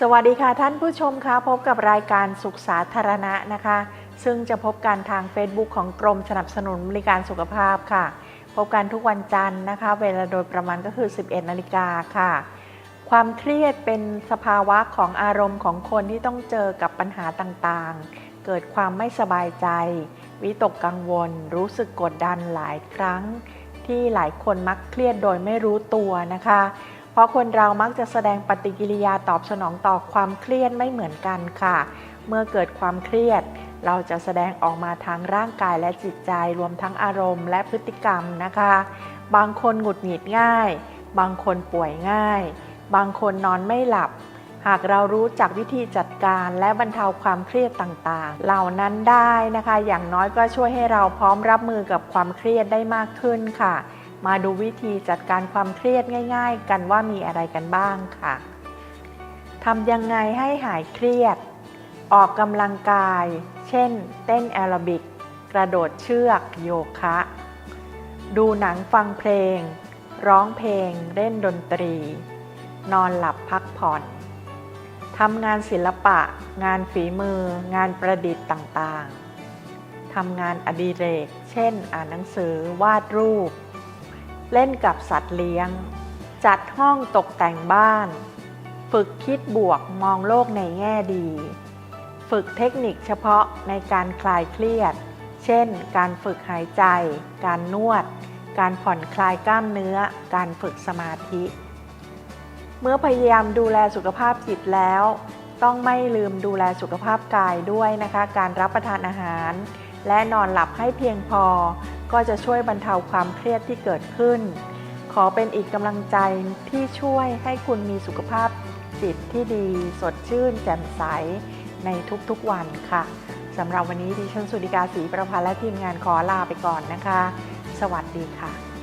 สวัสดีค่ะท่านผู้ชมคะพบกับรายการสุขสาธารณะนะคะ ซึ่งจะพบกันทาง Facebook ของกรมสนับสนุนบริการสุขภาพค่ะ พบกันทุกวันจันทร์นะคะ เวลาโดยประมาณก็คือ 11 นาฬิกาค่ะ ความเครียดเป็นสภาวะของอารมณ์ของคนที่ต้องเจอกับปัญหาต่างๆ เกิดความไม่สบายใจ วิตกกังวล รู้สึกกดดันหลายครั้ง ที่หลายคนมักเครียดโดยไม่รู้ตัวนะคะ เพราะคนเรามักจะแสดงปฏิกิริยาตอบสนองต่อความเครียดไม่เหมือนกันค่ะ เมื่อเกิดความเครียด เราจะแสดงออกมาทางร่างกายและจิตใจรวมทั้งอารมณ์และพฤติกรรมนะคะ บางคนหงุดหงิดง่าย บางคนป่วยง่าย บางคนนอนไม่หลับ หากเรารู้จักวิธีจัดการและบรรเทาความเครียดต่างๆ เหล่านั้นได้นะคะ อย่างน้อยก็ช่วยให้เราพร้อมรับมือกับความเครียดได้มากขึ้นค่ะ มาดูวิธีจัดการความเครียดง่าย ๆ กันว่ามีอะไรกันบ้างค่ะทำยังไงให้หายเครียด ออกกำลังกาย เช่น เต้นแอโรบิก กระโดดเชือก โยคะ ดูหนังฟังเพลง ร้องเพลง เล่นดนตรี นอนหลับพักผ่อนทำงานศิลปะ งานฝีมือ งานประดิษฐ์ต่างๆทำงานอดิเรก เช่น อ่านหนังสือ วาดรูป เล่นกับสัตว์เลี้ยง จัดห้องตกแต่งบ้าน ฝึกคิดบวกมองโลกในแง่ดี ฝึกเทคนิคเฉพาะในการคลายเครียด เช่น การฝึกหายใจ การนวด การผ่อนคลายกล้ามเนื้อ การฝึกสมาธิ เมื่อพยายามดูแลสุขภาพจิตแล้ว ต้องไม่ลืมดูแลสุขภาพกายด้วยนะคะ การรับประทานอาหาร และนอนหลับให้เพียงพอ ก็จะช่วยบรรเทาความเครียดที่เกิดขึ้น ขอเป็นอีกกำลังใจที่ช่วยให้คุณมีสุขภาพจิตที่ดี สดชื่น แจ่มใสในทุกๆวันค่ะสำหรับวันนี้ดิฉันสุดิกาศรีประพันธ์และทีมงานขอลาไปก่อนนะคะ สวัสดีค่ะ